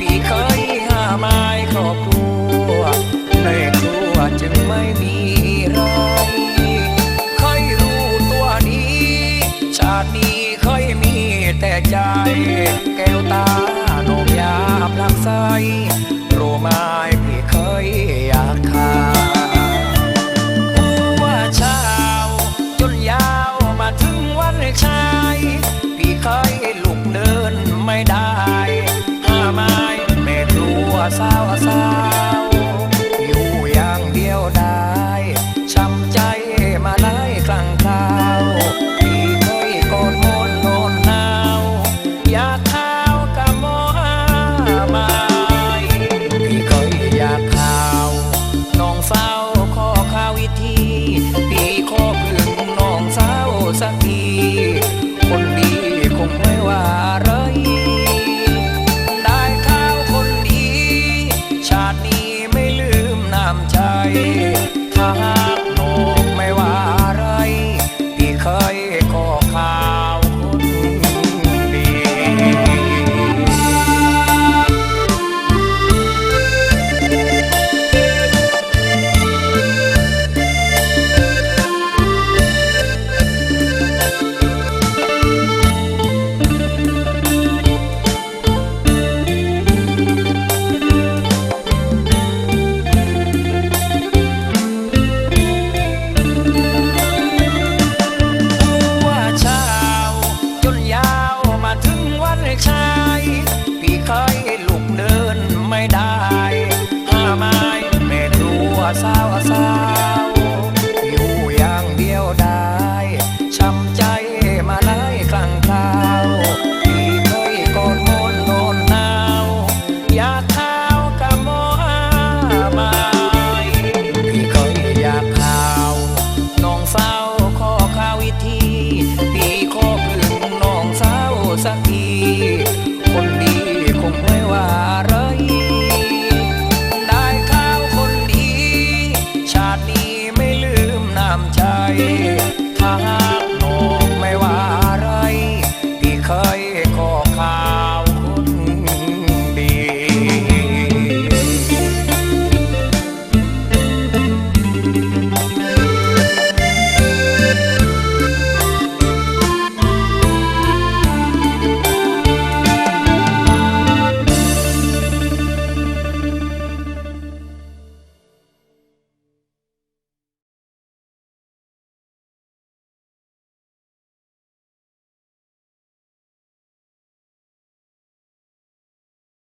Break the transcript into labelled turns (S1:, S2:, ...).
S1: พี่เคยห้าไม้ครอบครัวในครัวจึงไม่มีไรเคยรู้ตัวนี้ ชาตินี้เคยมีแต่ใจ แก้วตาโนมยาพลังไสโรมาย